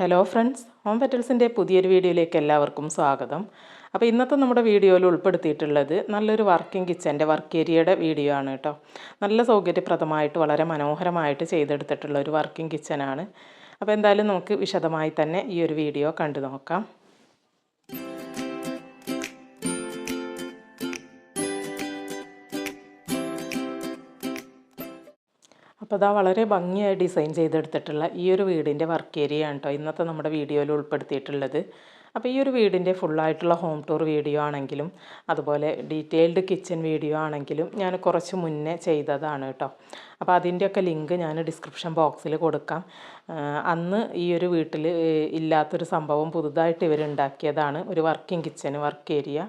Hello friends home പെറ്റൽസിന്റെ പുതിയൊരു വീഡിയോയിലേക്ക് എല്ലാവർക്കും സ്വാഗതം. അപ്പോൾ ഇന്നത്തെ നമ്മുടെ വീഡിയോയിൽ ഉൾപ്പെടുത്തിയിട്ടുള്ളത് നല്ലൊരു വർക്കിംഗ് കിച്ചന്റെ വർക്ക് ഏരിയയുടെ വീഡിയോ ആണ് കേട്ടോ. നല്ല സൗകര്യപ്രദമായിട്ട് വളരെ മനോഹരമായിട്ട് ചെയ്തെടുത്തിട്ടുള്ള ഒരു വർക്കിംഗ് കിച്ചനാണ്. അപ്പോൾ എന്തായാലും നമുക്ക് വിശദമായി തന്നെ ഈ ഒരു വീഡിയോ കണ്ടു നോക്കാം. അപ്പോൾ അതാ വളരെ ഭംഗിയായി ഡിസൈൻ ചെയ്തെടുത്തിട്ടുള്ള ഈ ഒരു വീടിന്റെ വർക്ക് ഏരിയ ആണ് കേട്ടോ ഇന്നത്തെ നമ്മുടെ വീഡിയോയിൽ ഉൾപ്പെടുത്തിയിട്ടുള്ളത്. അപ്പോൾ ഈ ഒരു വീടിന്റെ ഫുള്ളായിട്ടുള്ള ഹോം ടൂർ വീഡിയോ ആണെങ്കിലും അതുപോലെ ഡീറ്റെയിൽഡ് കിച്ചൺ വീഡിയോ ആണെങ്കിലും ഞാൻ കുറച്ച് മുന്നേ ചെയ്തതാണ് കേട്ടോ അപ്പോൾ അതിന്റെയൊക്കെ ലിങ്ക് ഞാൻ ഡിസ്ക്രിപ്ഷൻ ബോക്സിൽ കൊടുക്കാം. അന്ന് ഈ ഒരു വീട്ടിൽ ഇല്ലാത്തൊരു സംഭവം പുതുതായിട്ട് ഇവരുണ്ടാക്കിയതാണ് ഒരു വർക്കിംഗ് കിച്ചൺ വർക്ക് ഏരിയ.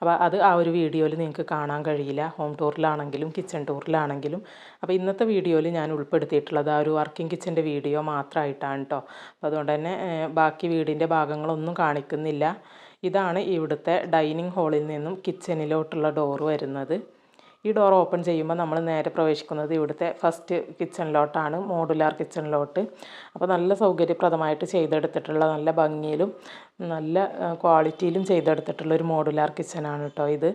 അപ്പോൾ അത് ആ ഒരു വീഡിയോയിൽ നിങ്ങൾക്ക് കാണാൻ കഴിയില്ല. ഹോം ടൂറിലാണെങ്കിലും കിച്ചൺ ടൂറിലാണെങ്കിലും. അപ്പോൾ ഇന്നത്തെ വീഡിയോയിൽ ഞാൻ ഉൾപ്പെടുത്തിയിട്ടുള്ളത് ആ ഒരു വർക്കിംഗ് കിച്ചന്റെ വീഡിയോ മാത്രമായിട്ടാണ് കേട്ടോ അപ്പോൾ അതുകൊണ്ട് തന്നെ ബാക്കി വീടിന്റെ ഭാഗങ്ങളൊന്നും കാണിക്കുന്നില്ല. ഇതാണ് ഇവിടുത്തെ ഡൈനിങ് ഹാളിൽ നിന്നും കിച്ചണിലോട്ടുള്ള ഡോറ് വരുന്നത്. ഈ ഡോർ ഓപ്പൺ ചെയ്യുമ്പോൾ നമ്മൾ നേരെ പ്രവേശിക്കുന്നത് ഇവിടുത്തെ ഫസ്റ്റ് കിച്ചണിലോട്ടാണ് മോഡുലാർ കിച്ചണിലോട്ട് അപ്പോൾ നല്ല സൗകര്യപ്രദമായിട്ട് ചെയ്തെടുത്തിട്ടുള്ള നല്ല ഭംഗിയിലും നല്ല ക്വാളിറ്റിയിലും ചെയ്തെടുത്തിട്ടുള്ള ഒരു മോഡുലാർ കിച്ചണാണ് കേട്ടോ ഇത്.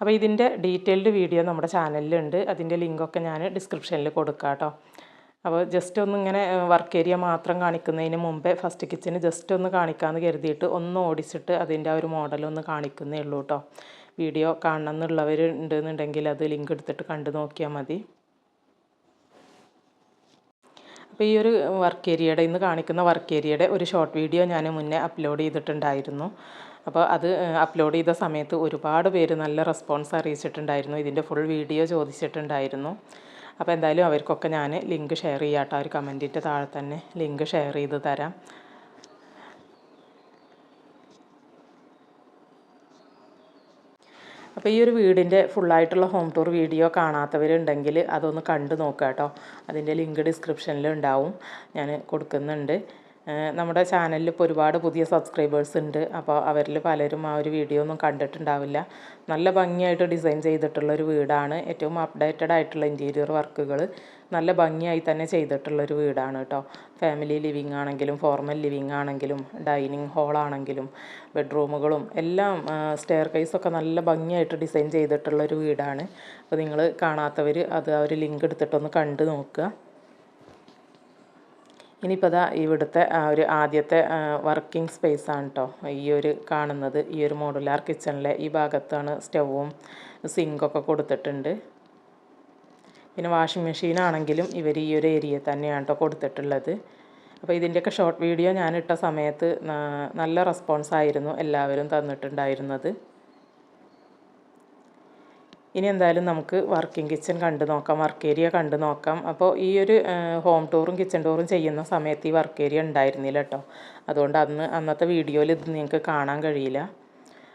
അപ്പോൾ ഇതിന്റെ ഡീറ്റെയിൽഡ് വീഡിയോ നമ്മുടെ ചാനലിലുണ്ട് അതിന്റെ ലിങ്കൊക്കെ ഞാൻ ഡിസ്ക്രിപ്ഷനിൽ കൊടുക്കാം കേട്ടോ അപ്പോൾ ജസ്റ്റ് ഒന്ന് ഇങ്ങനെ വർക്ക് ഏരിയ മാത്രം കാണിക്കുന്നതിന് മുമ്പേ ഫസ്റ്റ് കിച്ചന് ജസ്റ്റ് ഒന്ന് കാണിക്കാമെന്ന് കരുതിയിട്ട് ഒന്ന് ഓടിച്ചിട്ട് അതിന്റെ ആ ഒരു മോഡലൊന്ന് കാണിക്കുന്നേ ഉള്ളൂ കേട്ടോ വീഡിയോ കാണണം എന്നുള്ളവർ ഉണ്ടെന്നുണ്ടെങ്കിൽ അത് ലിങ്ക് എടുത്തിട്ട് കണ്ടു നോക്കിയാൽ മതി. അപ്പോൾ ഈ ഒരു വർക്ക് ഏരിയയുടെ ഇന്ന് കാണിക്കുന്ന വർക്ക് ഏരിയയുടെ ഒരു ഷോർട്ട് വീഡിയോ ഞാൻ മുന്നേ അപ്ലോഡ് ചെയ്തിട്ടുണ്ടായിരുന്നു. അപ്പോൾ അത് അപ്ലോഡ് ചെയ്ത സമയത്ത് ഒരുപാട് പേര് നല്ല റെസ്പോൺസ് അറിയിച്ചിട്ടുണ്ടായിരുന്നു. ഇതിന്റെ ഫുൾ വീഡിയോ ചോദിച്ചിട്ടുണ്ടായിരുന്നു. അപ്പോൾ എന്തായാലും അവർക്കൊക്കെ ഞാൻ ലിങ്ക് ഷെയർ ചെയ്യാട്ടോ. ഒരു കമന്റിന്റെ താഴെ തന്നെ ലിങ്ക് ഷെയർ ചെയ്ത് തരാം. അപ്പോൾ ഈ ഒരു വീടിന്റെ ഫുള്ളായിട്ടുള്ള ഹോം ടൂർ വീഡിയോ കാണാത്തവരുണ്ടെങ്കിൽ അതൊന്ന് കണ്ടു നോക്കുക കേട്ടോ അതിന്റെ ലിങ്ക് ഡിസ്ക്രിപ്ഷനിൽ ഉണ്ടാവും. ഞാൻ കൊടുക്കുന്നുണ്ട്. നമ്മുടെ ചാനലിൽ ഇപ്പോൾ ഒരുപാട് പുതിയ സബ്സ്ക്രൈബേഴ്സ് ഉണ്ട്. അപ്പോൾ അവരിൽ പലരും ആ ഒരു വീഡിയോ ഒന്നും കണ്ടിട്ടുണ്ടാവില്ല. നല്ല ഭംഗിയായിട്ട് ഡിസൈൻ ചെയ്തിട്ടുള്ള ഒരു വീടാണ്. ഏറ്റവും അപ്ഡേറ്റഡ് ആയിട്ടുള്ള ഇന്റീരിയർ വർക്കുകൾ നല്ല ഭംഗിയായി തന്നെ ചെയ്തിട്ടുള്ളൊരു വീടാണ് കേട്ടോ. ഫാമിലി ലിവിങ് ആണെങ്കിലും ഫോർമൽ ലിവിങ് ആണെങ്കിലും ഡൈനിങ് ഹാളാണെങ്കിലും ബെഡ്റൂമുകളും എല്ലാം സ്റ്റെയർ കേസൊക്കെ നല്ല ഭംഗിയായിട്ട് ഡിസൈൻ ചെയ്തിട്ടുള്ളൊരു വീടാണ്. അപ്പോൾ നിങ്ങൾ കാണാത്തവർ അത് ആ ഒരു ലിങ്ക് എടുത്തിട്ടൊന്ന് കണ്ടു നോക്കുക. ഇനിയിപ്പോൾ അതാ ഇവിടുത്തെ ഒരു ആദ്യത്തെ വർക്കിംഗ് സ്പേസ് ആണ് കേട്ടോ ഈ ഒരു കാണുന്നത് ഈ ഒരു മോഡുലാർ കിച്ചണിലെ ഈ ഭാഗത്താണ് സ്റ്റൗവും സിങ്കൊക്കെ കൊടുത്തിട്ടുണ്ട്. പിന്നെ വാഷിംഗ് മെഷീൻ ആണെങ്കിലും ഇവർ ഈ ഒരു ഏരിയ തന്നെയാണ് കേട്ടോ കൊടുത്തിട്ടുള്ളത്. അപ്പോൾ ഇതിന്റെയൊക്കെ ഷോർട്ട് വീഡിയോ ഞാൻ ഇട്ട സമയത്ത് നല്ല റെസ്പോൺസ് ആയിരുന്നു എല്ലാവരും തന്നിട്ടുണ്ടായിരുന്നത്. ഇനി എന്തായാലും നമുക്ക് വർക്കിംഗ് കിച്ചൺ കണ്ടു നോക്കാം വർക്ക് ഏരിയ കണ്ടു നോക്കാം. അപ്പോൾ ഈ ഒരു ഹോം ടൂറും കിച്ചൺ ടൂറും ചെയ്യുന്ന സമയത്ത് ഈ വർക്ക് ഏരിയ ഉണ്ടായിരുന്നില്ല കേട്ടോ. അതുകൊണ്ട് അന്ന് അന്നത്തെ വീഡിയോയിൽ ഇത് നിങ്ങൾക്ക് കാണാൻ കഴിയില്ല.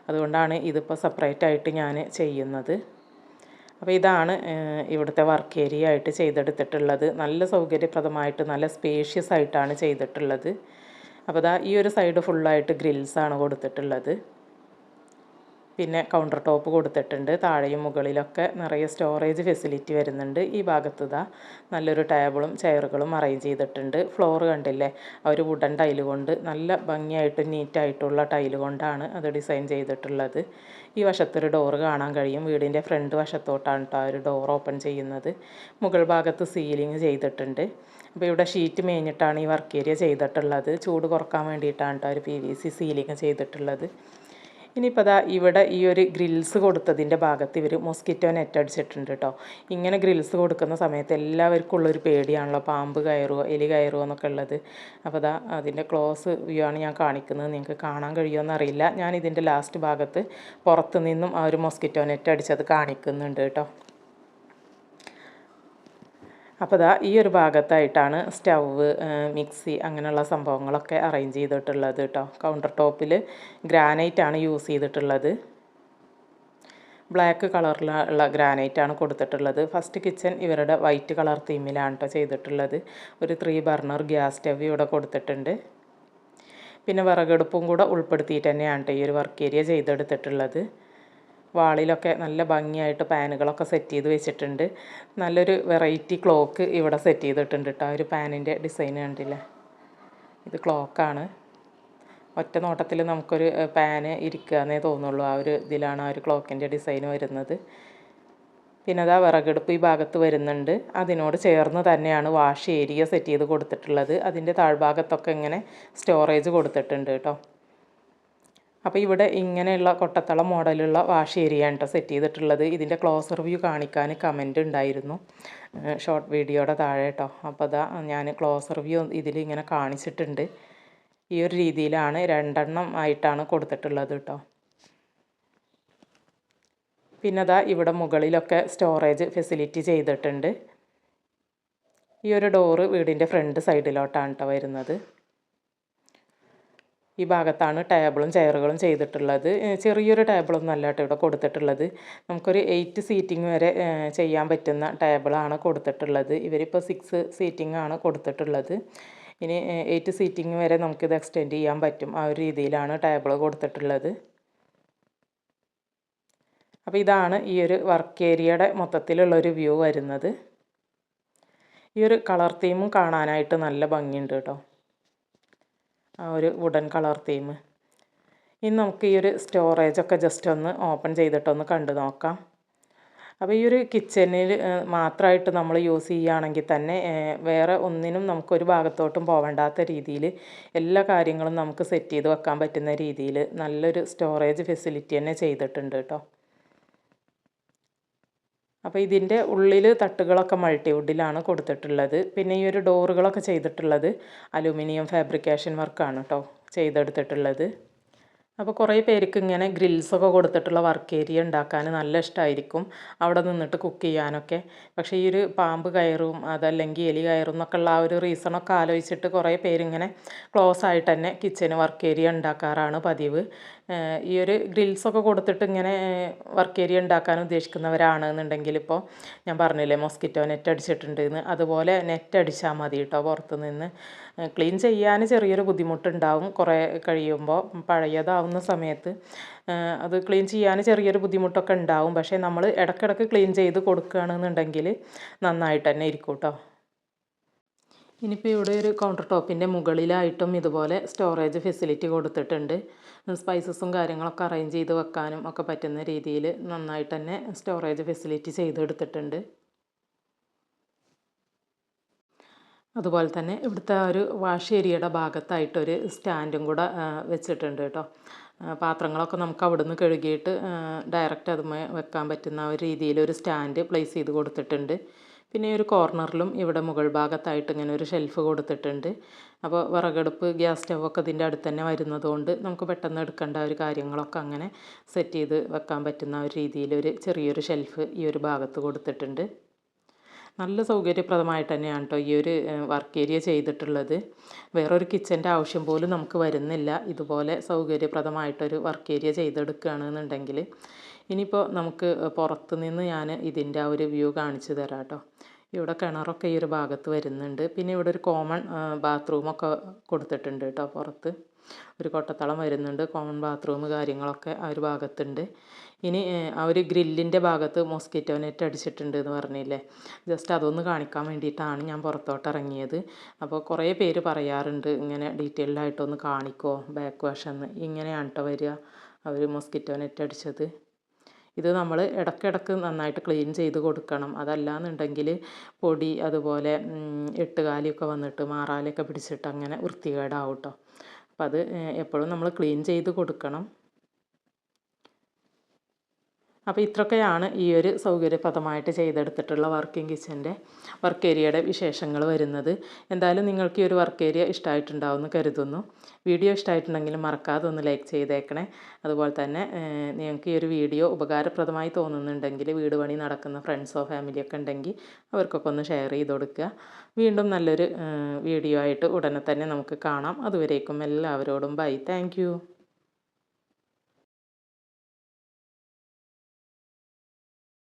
അതുകൊണ്ടാണ് ഇതിപ്പോൾ സെപ്പറേറ്റ് ആയിട്ട് ഞാൻ ചെയ്യുന്നത്. അപ്പോൾ ഇതാണ് ഇവിടുത്തെ വർക്ക് ഏരിയ ആയിട്ട് ചെയ്തെടുത്തിട്ടുള്ളത്. നല്ല സൗകര്യപ്രദമായിട്ട് നല്ല സ്പേഷ്യസ് ആയിട്ടാണ് ചെയ്തിട്ടുള്ളത്. അപ്പോൾ ഇതാ ഈ ഒരു സൈഡ് ഫുള്ളായിട്ട് ഗ്രിൽസാണ് കൊടുത്തിട്ടുള്ളത്. പിന്നെ കൗണ്ടർ ടോപ്പ് കൊടുത്തിട്ടുണ്ട്. താഴെയും മുകളിലൊക്കെ നിറയെ സ്റ്റോറേജ് ഫെസിലിറ്റി വരുന്നുണ്ട്. ഈ ഭാഗത്ത് ഇതാ നല്ലൊരു ടേബിളും ചെയറുകളും അറേഞ്ച് ചെയ്തിട്ടുണ്ട്. ഫ്ലോർ കണ്ടില്ലേ? ഒരു വുഡൻ ടൈൽ കൊണ്ട് നല്ല ഭംഗിയായിട്ട് നീറ്റായിട്ടുള്ള ടൈൽ കൊണ്ടാണ് അത് ഡിസൈൻ ചെയ്തിട്ടുള്ളത്. ഈ വശത്തൊരു ഡോറ് കാണാൻ കഴിയും. വീടിന്റെ ഫ്രണ്ട് വശത്തോട്ടാണ് കേട്ടോ ഒരു ഡോർ ഓപ്പൺ ചെയ്യുന്നത്. മുകൾ ഭാഗത്ത് സീലിംഗ് ചെയ്തിട്ടുണ്ട്. അപ്പോൾ ഇവിടെ ഷീറ്റ് മേഞ്ഞിട്ടാണ് ഈ വർക്ക് ഏരിയ ചെയ്തിട്ടുള്ളത്. ചൂട് കുറയ്ക്കാൻ വേണ്ടിയിട്ടാണ് കേട്ടോ ഒരു പി വി സി സീലിംഗ് ചെയ്തിട്ടുള്ളത്. ഇനിയിപ്പോൾ അതാ ഇവിടെ ഈ ഒരു ഗ്രിൽസ് കൊടുത്തതിന്റെ ഭാഗത്ത് ഇവർ മൊസ്കിറ്റോ നെറ്റ് അടിച്ചിട്ടുണ്ട് കേട്ടോ ഇങ്ങനെ ഗ്രിൽസ് കൊടുക്കുന്ന സമയത്ത് എല്ലാവർക്കും ഉള്ളൊരു പേടിയാണല്ലോ. പാമ്പ് കയറുമോ എലി കയറുമോ എന്നൊക്കെ ഉള്ളത്. അപ്പോൾ അതാ അതിന്റെ ക്ലോസ് വ്യൂ ആണ് ഞാൻ കാണിക്കുന്നത്. നിങ്ങൾക്ക് കാണാൻ കഴിയുമോ എന്നറിയില്ല ഞാൻ ഇതിന്റെ ലാസ്റ്റ് ഭാഗത്ത് പുറത്തു നിന്നും ആ ഒരു മൊസ്കിറ്റോ നെറ്റ് അടിച്ചത് കാണിക്കുന്നുണ്ട് കേട്ടോ അപ്പോൾ ദാ ഈ ഒരു ഭാഗത്തായിട്ടാണ് സ്റ്റൗവ് മിക്സി അങ്ങനെയുള്ള സംഭവങ്ങളൊക്കെ അറേഞ്ച് ചെയ്തിട്ടുള്ളത് കേട്ടോ കൗണ്ടർ ടോപ്പിൽ ഗ്രാനൈറ്റാണ് യൂസ് ചെയ്തിട്ടുള്ളത്. ബ്ലാക്ക് കളറിലുള്ള ഗ്രാനൈറ്റാണ് കൊടുത്തിട്ടുള്ളത്. ഫസ്റ്റ് കിച്ചൺ ഇവരുടെ വൈറ്റ് കളർ തീമിലാണ് കേട്ടോ ചെയ്തിട്ടുള്ളത്. ഒരു ത്രീ ബർണർ ഗ്യാസ് സ്റ്റവ് ഇവിടെ കൊടുത്തിട്ടുണ്ട്. പിന്നെ വിറകെടുപ്പും കൂടെ ഉൾപ്പെടുത്തിയിട്ട് തന്നെയാണ് കേട്ടോ ഈ ഒരു വർക്ക് ഏരിയ ചെയ്തെടുത്തിട്ടുള്ളത്. വാളിലൊക്കെ നല്ല ഭംഗിയായിട്ട് പാനുകളൊക്കെ സെറ്റ് ചെയ്ത് വെച്ചിട്ടുണ്ട്. നല്ലൊരു വെറൈറ്റി ക്ലോക്ക് ഇവിടെ സെറ്റ് ചെയ്തിട്ടുണ്ട് കേട്ടോ ഒരു പാനിന്റെ ഡിസൈൻ കണ്ടില്ലേ? ഇത് ക്ലോക്കാണ്. ഒറ്റ നോട്ടത്തിൽ നമുക്കൊരു പാന് ഇരിക്കുക എന്നേ തോന്നുള്ളൂ. ആ ഒരു ഇതിലാണ് ആ ഒരു ക്ലോക്കിന്റെ ഡിസൈൻ വരുന്നത്. പിന്നെ അതാ വിറകെടുപ്പ് ഈ ഭാഗത്ത് വരുന്നുണ്ട്. അതിനോട് ചേർന്ന് തന്നെയാണ് വാഷ് ഏരിയ സെറ്റ് ചെയ്ത് കൊടുത്തിട്ടുള്ളത്. അതിന്റെ താഴ്ഭാഗത്തൊക്കെ ഇങ്ങനെ സ്റ്റോറേജ് കൊടുത്തിട്ടുണ്ട് കേട്ടോ അപ്പോൾ ഇവിടെ ഇങ്ങനെയുള്ള കൊട്ടത്തള മോഡലുള്ള വാഷ് ഏരിയ കേട്ടോ സെറ്റ് ചെയ്തിട്ടുള്ളത്. ഇതിന്റെ ക്ലോസർ വ്യൂ കാണിക്കാൻ കമന്റ് ഉണ്ടായിരുന്നു. ഷോർട്ട് വീഡിയോയുടെ താഴെ കേട്ടോ അപ്പോൾ അതാ ഞാൻ ക്ലോസർ വ്യൂ ഇതിൽ ഇങ്ങനെ കാണിച്ചിട്ടുണ്ട്. ഈ ഒരു രീതിയിലാണ് രണ്ടെണ്ണം ആയിട്ടാണ് കൊടുത്തിട്ടുള്ളത് കേട്ടോ പിന്നെ അതാ ഇവിടെ മുകളിലൊക്കെ സ്റ്റോറേജ് ഫെസിലിറ്റി ചെയ്തിട്ടുണ്ട്. ഈ ഒരു ഡോറ് വീടിന്റെ ഫ്രണ്ട് സൈഡിലോട്ടാണ് കേട്ടോ വരുന്നത്. ഈ ഭാഗത്താണ് ടേബിളും ചെയറുകളും ചെയ്തിട്ടുള്ളത്. ചെറിയൊരു ടേബിളൊന്നും അല്ല കേട്ടോ ഇവിടെ കൊടുത്തിട്ടുള്ളത്. നമുക്കൊരു എയ്റ്റ് സീറ്റിംഗ് വരെ ചെയ്യാൻ പറ്റുന്ന ടേബിളാണ് കൊടുത്തിട്ടുള്ളത്. ഇവരിപ്പോൾ സിക്സ് സീറ്റിംഗ് ആണ് കൊടുത്തിട്ടുള്ളത്. ഇനി എയ്റ്റ് സീറ്റിംഗ് വരെ നമുക്കിത് എക്സ്റ്റെൻഡ് ചെയ്യാൻ പറ്റും. ആ ഒരു രീതിയിലാണ് ടേബിൾ കൊടുത്തിട്ടുള്ളത്. അപ്പോൾ ഇതാണ് ഈ ഒരു വർക്ക് ഏരിയയുടെ മൊത്തത്തിലുള്ളൊരു വ്യൂ വരുന്നത്. ഈ ഒരു കളർ തീമും കാണാനായിട്ട് നല്ല ഭംഗിയുണ്ട് കേട്ടോ. ആ ഒരു വുഡൻ കളർ തീം ഇനി നമുക്ക് ഈ ഒരു സ്റ്റോറേജൊക്കെ ജസ്റ്റ് ഒന്ന് ഓപ്പൺ ചെയ്തിട്ടൊന്ന് കണ്ടു നോക്കാം. അപ്പോൾ ഈ ഒരു കിച്ചണിൽ മാത്രമായിട്ട് നമ്മൾ യൂസ് ചെയ്യുകയാണെങ്കിൽ തന്നെ വേറെ ഒന്നിനും നമുക്കൊരു ഭാഗത്തോട്ടും പോവേണ്ടാത്ത രീതിയിൽ എല്ലാ കാര്യങ്ങളും നമുക്ക് സെറ്റ് ചെയ്ത് വെക്കാൻ പറ്റുന്ന രീതിയിൽ നല്ലൊരു സ്റ്റോറേജ് ഫെസിലിറ്റി തന്നെ ചെയ്തിട്ടുണ്ട് കേട്ടോ അപ്പോൾ ഇതിന്റെ ഉള്ളിൽ തട്ടുകളൊക്കെ മൾട്ടി മൾട്ടിവുഡിലാണ് കൊടുത്തിട്ടുള്ളത്. പിന്നെ ഈ ഒരു ഡോറുകളൊക്കെ ചെയ്തിട്ടുള്ളത് അലൂമിനിയം ഫാബ്രിക്കേഷൻ വർക്കാണ് കേട്ടോ ചെയ്തെടുത്തിട്ടുള്ളത്. അപ്പോൾ കുറേ പേർക്ക് ഇങ്ങനെ ഗ്രിൽസൊക്കെ കൊടുത്തിട്ടുള്ള വർക്ക് ഏരിയ ഉണ്ടാക്കാൻ നല്ല ഇഷ്ടമായിരിക്കും അവിടെ നിന്നിട്ട് കുക്ക് ചെയ്യാനൊക്കെ. പക്ഷേ ഈ ഒരു പാമ്പ് കയറും അതല്ലെങ്കിൽ എലി കയറും എന്നൊക്കെ ഉള്ള ആ ഒരു റീസണൊക്കെ ആലോചിച്ചിട്ട് കുറേ പേരിങ്ങനെ ക്ലോസ് ആയിട്ട് തന്നെ കിച്ചന് വർക്ക് ഏരിയ ഉണ്ടാക്കാറാണ് പതിവ്. ഈ ഒരു ഗ്രിൽസൊക്കെ കൊടുത്തിട്ട് ഇങ്ങനെ വർക്ക് ഏരിയ ഉണ്ടാക്കാൻ ഉദ്ദേശിക്കുന്നവരാണ് എന്നുണ്ടെങ്കിൽ ഇപ്പോൾ ഞാൻ പറഞ്ഞില്ലേ മോസ്കിറ്റോ നെറ്റ് അടിച്ചിട്ടുണ്ട് എന്ന് അതുപോലെ നെറ്റ് അടിച്ചാൽ മതി കേട്ടോ പുറത്ത് നിന്ന് ക്ലീൻ ചെയ്യാൻ ചെറിയൊരു ബുദ്ധിമുട്ടുണ്ടാവും. കുറേ കഴിയുമ്പോൾ പഴയതാവുന്ന സമയത്ത് അത് ക്ലീൻ ചെയ്യാൻ ചെറിയൊരു ബുദ്ധിമുട്ടൊക്കെ ഉണ്ടാവും. പക്ഷേ നമ്മൾ ഇടക്കിടക്ക് ക്ലീൻ ചെയ്ത് കൊടുക്കുകയാണെന്നുണ്ടെങ്കിൽ നന്നായിട്ട് തന്നെ ഇരിക്കും കേട്ടോ. ഇനിയിപ്പോൾ ഇവിടെ ഒരു കൗണ്ടർ ടോപ്പിന്റെ മുകളിലായിട്ടും ഇതുപോലെ സ്റ്റോറേജ് ഫെസിലിറ്റി കൊടുത്തിട്ടുണ്ട്. സ്പൈസസും കാര്യങ്ങളൊക്കെ അറേഞ്ച് ചെയ്ത് വെക്കാനും ഒക്കെ പറ്റുന്ന രീതിയിൽ നന്നായിട്ട് തന്നെ സ്റ്റോറേജ് ഫെസിലിറ്റി ചെയ്തെടുത്തിട്ടുണ്ട്. അതുപോലെ തന്നെ ഇവിടുത്തെ ഒരു വാഷ് ഏരിയയുടെ ഭാഗത്തായിട്ടൊരു സ്റ്റാൻഡും കൂടെ വെച്ചിട്ടുണ്ട് കേട്ടോ. പാത്രങ്ങളൊക്കെ നമുക്ക് അവിടുന്ന് കഴുകിയിട്ട് ഡയറക്റ്റ് അതുമായി വെക്കാൻ പറ്റുന്ന ഒരു രീതിയിൽ ഒരു സ്റ്റാൻഡ് പ്ലേസ് ചെയ്ത് കൊടുത്തിട്ടുണ്ട്. പിന്നെ ഒരു കോർണറിലും ഇവിടെ മുകൾ ഭാഗത്തായിട്ട് ഇങ്ങനെ ഒരു ഷെൽഫ് കൊടുത്തിട്ടുണ്ട്. അപ്പോൾ വിറകടുപ്പ് ഗ്യാസ് സ്റ്റവൊക്കെ ഇതിന്റെ അടുത്ത് തന്നെ വരുന്നതുകൊണ്ട് നമുക്ക് പെട്ടെന്ന് എടുക്കേണ്ട ഒരു കാര്യങ്ങളൊക്കെ അങ്ങനെ സെറ്റ് ചെയ്ത് വെക്കാൻ പറ്റുന്ന ഒരു രീതിയിൽ ഒരു ചെറിയൊരു ഷെൽഫ് ഈ ഒരു ഭാഗത്ത് കൊടുത്തിട്ടുണ്ട്. നല്ല സൗകര്യപ്രദമായിട്ട് തന്നെയാണ് കേട്ടോ ഈ ഒരു വർക്ക് ഏരിയ ചെയ്തിട്ടുള്ളത്. വേറൊരു കിച്ചന്റെ ആവശ്യം പോലും നമുക്ക് വരുന്നില്ല. ഇതുപോലെ സൗകര്യപ്രദമായിട്ടൊരു വർക്ക് ഏരിയ ചെയ്തെടുക്കുകയാണെന്നുണ്ടെങ്കിൽ ഇനിയിപ്പോൾ നമുക്ക് പുറത്ത് നിന്ന് ഞാൻ ഇതിന്റെ ആ ഒരു വ്യൂ കാണിച്ചു തരാം കേട്ടോ. ഇവിടെ കിണറൊക്കെ ഈ ഒരു ഭാഗത്ത് വരുന്നുണ്ട്. പിന്നെ ഇവിടെ ഒരു കോമൺ ബാത്റൂമൊക്കെ കൊടുത്തിട്ടുണ്ട് കേട്ടോ പുറത്ത്. ഒരു കൊട്ടത്തളം വരുന്നുണ്ട്. കോമൺ ബാത്റൂം കാര്യങ്ങളൊക്കെ ആ ഒരു ഭാഗത്തുണ്ട്. ഇനി ആ ഒരു ഗ്രില്ലിന്റെ ഭാഗത്ത് മോസ്കിറ്റോ നെറ്റ് അടിച്ചിട്ടുണ്ട് എന്ന് പറഞ്ഞില്ലേ? ജസ്റ്റ് അതൊന്ന് കാണിക്കാൻ വേണ്ടിയിട്ടാണ് ഞാൻ പുറത്തോട്ട് ഇറങ്ങിയത്. അപ്പോൾ കുറേ പേര് പറയാറുണ്ട് ഇങ്ങനെ ഡീറ്റെയിൽഡായിട്ടൊന്ന് കാണിക്കോ ബാക്ക് വശന്ന് ഇങ്ങനെയാണ് കേട്ടോ വരിക അവർ മോസ്കിറ്റോ നെറ്റ് അടിച്ചത്. ഇത് നമ്മൾ ഇടയ്ക്കിടയ്ക്ക് നന്നായിട്ട് ക്ലീൻ ചെയ്ത് കൊടുക്കണം. അതല്ലാന്നുണ്ടെങ്കിൽ പൊടി അതുപോലെ എട്ടുകാലിയൊക്കെ വന്നിട്ട് മാറാലൊക്കെ പിടിച്ചിട്ട് അങ്ങനെ വൃത്തികേടാവും കേട്ടോ അപ്പം അത് എപ്പോഴും നമ്മൾ ക്ലീൻ ചെയ്ത് കൊടുക്കണം. അപ്പോൾ ഇത്രയൊക്കെയാണ് ഈ ഒരു സൗകര്യപ്രദമായിട്ട് ചെയ്തെടുത്തിട്ടുള്ള വർക്കിംഗ് കിച്ചന്റെ വർക്ക് ഏരിയയുടെ വിശേഷങ്ങൾ വരുന്നത്. എന്തായാലും നിങ്ങൾക്ക് ഈ ഒരു വർക്ക് ഏരിയ ഇഷ്ടമായിട്ടുണ്ടാവുമെന്ന് കരുതുന്നു. വീഡിയോ ഇഷ്ടമായിട്ടുണ്ടെങ്കിൽ മറക്കാതെ ഒന്ന് ലൈക്ക് ചെയ്തേക്കണേ. അതുപോലെ തന്നെ നിങ്ങൾക്ക് ഈ ഒരു വീഡിയോ ഉപകാരപ്രദമായി തോന്നുന്നുണ്ടെങ്കിൽ വീട് പണി നടക്കുന്ന ഫ്രണ്ട്സോ ഫാമിലിയൊക്കെ ഉണ്ടെങ്കിൽ അവർക്കൊക്കെ ഒന്ന് ഷെയർ ചെയ്ത് കൊടുക്കുക. വീണ്ടും നല്ലൊരു വീഡിയോ ആയിട്ട് ഉടനെ തന്നെ നമുക്ക് കാണാം. അതുവരേക്കും എല്ലാവരോടും ബൈ താങ്ക്